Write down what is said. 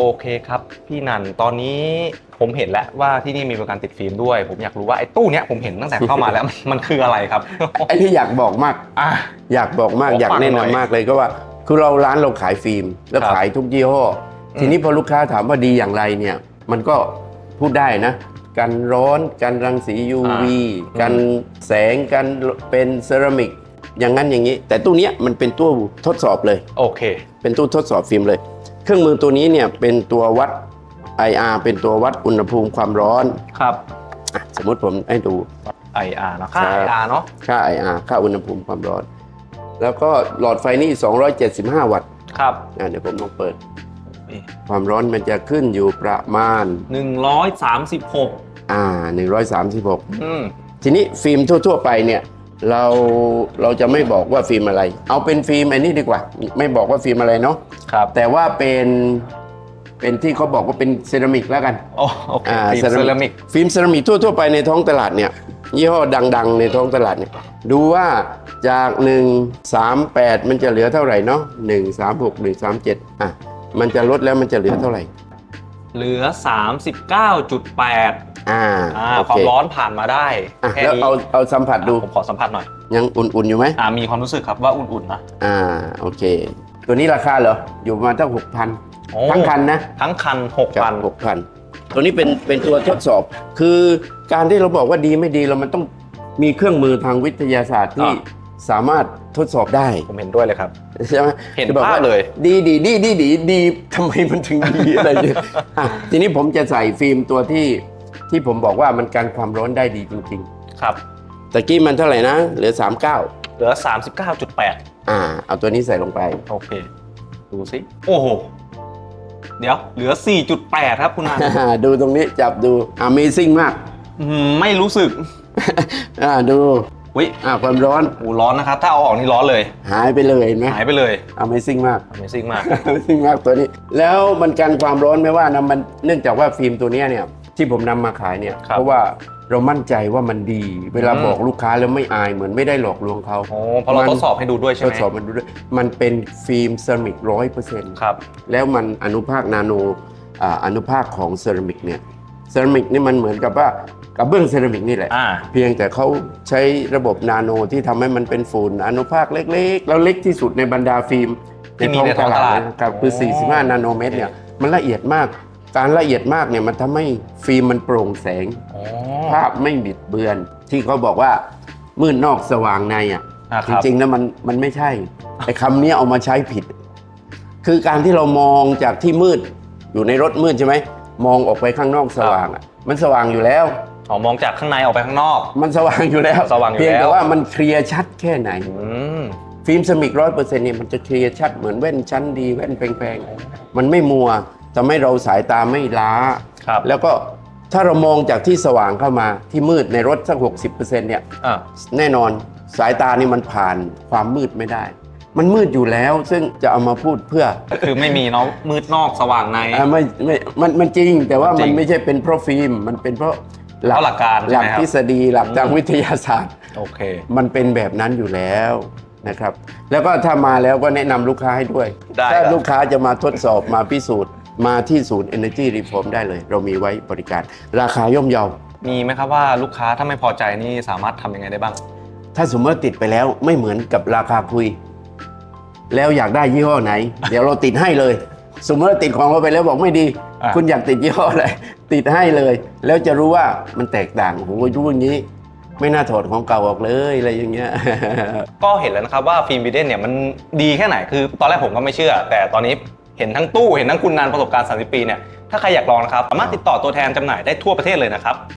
โอเคครับ พี่นันตอนนี้ผมเห็นแล้วว่าที่นี่มีบริการติดฟิล์มด้วย ผมอยากรู้ว่าไอ้ตู้เนี้ยผมเห็นตั้งแต่เข้ามาแล้ว มันคืออะไรครับ ไอ้ที่อยากบอกมาก อะ อยากบอกมากขออยากฟังแนะหน่อยนำมากเลยก็ว่า คือเราร้านเราขายฟิล์มแล้วครับขายทุกยี่ห้ออม ทีนี้พอลูกค้าถามว่าดีอย่างไรเนี่ย มันก็พูดได้นะ กันร้อน กันรังสี UV อ่ากันแสงกันเป็นเซรามิก อย่างนั้นอย่างนี้ แต่ตู้เนี้ยมันเป็นตู้ทดสอบเลย โอเค เป็นตู้ทดสอบฟิล์มเลยเค รื่องมือตัวนี้เนี่ยเป็นตัววัด IR เป็นตัววัดอุณหภูมิความร้อนครับอะสมมติผมให้ดู IR เนอะค่า ครับ IR เนาะค่า IR ค่าอุณหภูมิความร้อน แล้วก็หลอดไฟนี่ 275 วัตต์ครับอะเดี๋ยวผมลองเปิดความร้อนมันจะขึ้นอยู่ประมาณหนึ่งร้อยสามสิบหกอ่า136 อืมทีนี้ฟิล์มทั่ว ๆ ไปเนี่ย เราเราจะไม่บอกว่าฟิล์มอะไร เอาเป็นฟิล์มอันนี้ดีกว่า ไม่บอกว่าฟิล์มอะไรเนาะครับแต่ว่าเป็นเป็นที่เขาบอกว่าเป็นเซรามิกแล้วกันอ๋อโอเคฟิล์มเซรามิกฟิล์มเซรามิกทั่วๆไปในท้องตลาดเนี่ยยี่ห้อดัง ๆ ในท้องตลาดเนี่ยดูว่าจาก 138 มันจะเหลือเท่าไหร่เนาะ136 137อะมันจะลดแล้วมันจะเหลือเท่าไหร่ เหลือ 39.8 อ่าอ่าโอความเคร้อนผ่านมาได้อะแค่แล้วนี้เอาเอาสัมผัสดู อะผมขอสัมผัสหน่อยยังอุ่นๆอยู่ไหมอ่ามีความรู้สึกครับว่าอุ่นๆนะอ่าโอเค ตัวนี้ราคาเหรอ อยู่ประมาณตั้งหกพันโอ้ทั้งคันนะทั้งคันหกกับพัน หกพันตัวนี้เป็นเป็นตัวทดสอบ คือการที่เราบอกว่าดีไม่ดีเรามันต้องมีเครื่องมือทางวิทยาศาสตร์ที่สามารถทดสอบได้ผมเห็นด้วยเลยครับ ใช่ไหมเห็นจะบอกภาพว่าเลย ดีดีดีดีดีดีทำไมมันถึงดีอะไรเนี่ยอะทีนี้ผมจะใส่ฟิล์มตัวที่ ที่ผมบอกว่ามันกันความร้อนได้ดีจริงครับ ๆตะกี้มันเท่าไหร่นะ เหลือ 39 เหลือ 39.8 อ่า เอาตัวนี้ใส่ลงไป โอเค ดูสิ โอ้โห เดี๋ยว เหลือ 4.8 ครับคุณนัน ดูตรงนี้จับดู Amazing มาก อื้อหือไม่รู้สึกอ่าดูวิอ่าความร้อนโอ้ร้อนนะครับ ถ้าเอาออกนี่ร้อนเลย หายไปเลยเห็นไหม หายไปเลย Amazing มาก Amazing มาก Amazing มากตัวนี้ แล้วมันกันความร้อนไม่ว่านะมันเนื่องจากว่าฟิล์มตัวเนี้ยเนี่ย ที่ผมนำมาขายเนี่ย ครับเพราะว่าเรามั่นใจว่ามันดี เวลาอืม บอกลูกค้าแล้วไม่อายเหมือนไม่ได้หลอกลวงเขา โอ้เพราะเรามันทดสอบให้ดูด้วยใช่ทไหมดสอบมันดูด้วยมันเป็นฟิล์มเซรามิกร้อยเปอร์เซ็นต์ครับ แล้วมันอนุภาคนาโนอ่าอนุภาคของเซรามิกเนี่ยเซรามิกนี่มันเหมือนกับว่ากระเบื้องเซรามิกนี่แหละ อ่า เพียงแต่เขาใช้ระบบนาโนที่ทำให้มันเป็นฝุ่นอนุภาคเล็กๆ แล้วเล็กที่สุดในบรรดาฟิล์มที่มีในท้องตลาดนะครับคืออ๋อ45 นาโนเมตรเนี่ยมันละเอียดมาก การละเอียดมากเนี่ยมันทำให้ฟิล์มมันโปร่งแสงอ๋อภาพไม่บิดเบือน ที่เขาบอกว่ามืดนอกสว่างในอะอ่าจครับริงๆแล้วมันมันไม่ใช่ไอ้คำนี้เอามาใช้ผิด คือการที่เรามองจากที่มืดอยู่ในรถมืดใช่ไหมมองออกไปข้างนอกสว่างอะมันสว่างอยู่แล้วอ๋อมองจากข้างในออกไปข้างนอก มันสว่างอยู่แล้วสว่างอยู่เพียงแล้แต่วว่ามันเคลียร์ชัดแค่ไหนอืมฟิล์มสมิกร้อยเปอร์เซ็นต์เนี่ยมันจะเคลียร์ชัดเหมือนแว่นชั้นดีแว่นแพงๆมันไม่มัว ทำให้เราสายตาไม่ล้า ครับแล้วก็ถ้าเรามองจากที่สว่างเข้ามาที่มืดในรถสัก 60%เนี่ยอ่าแน่นอนสายตานี่มันผ่านความมืดไม่ได้ มันมืดอยู่แล้วซึ่งจะเอามาพูดเพื่อคือไม่มีเนาะมืดนอกสว่างในอ่าไม่ไม่มันมันจริง แต่ว่าจริมันงไม่ใช่เป็นเพราะฟิล์มมันเป็นเพราะเพราะหลักการใช่ไหมหลักครับ ทฤษฎีหลักทางวิทยาศาสตร์ โอเค มันเป็นแบบนั้นอยู่แล้วนะครับ แล้วก็ถ้ามาแล้วก็แนะนำลูกค้าให้ด้วย ได้ถ้าครับ ลูกค้าจะมาทดสอบมาพิสูจน์ มาที่ศูนย์ Energy Reform ได้เลย เรามีไว้บริการ ราคาย่อมเยา มีไหมครับว่าลูกค้าถ้าไม่พอใจนี่สามารถทำยังไงได้บ้าง ถ้าสมมติว่าติดไปแล้วไม่เหมือนกับราคาคุย แล้วอยากได้ยี่ห้อไหน เดี๋ยวเราติดให้เลย สมมติว่าติดของเราไปแล้วบอกไม่ดี อะ คุณอยากติดยี่ห้ออะไร ติดให้เลย แล้วจะรู้ว่ามันแตกต่างโอ้โหรู้อย่างนี้ ไม่น่าถอดของเก่าออกเลยอะไรอย่างเงี้ย ก็เห็นแล้วนะครับว่าฟิล์มวิเดนเนี่ยมันดีแค่ไหนคือ ตอนแรกผมก็ไม่เชื่อ แต่ตอนนี้ เห็นทั้งตู้เห็นทั้งคุณนานประสบการณ์ 30 ปีเนี่ยถ้าใครอยากลองนะครับสามารถติดต่อตัวแทนจำหน่ายได้ทั่วประเทศเลยนะครับ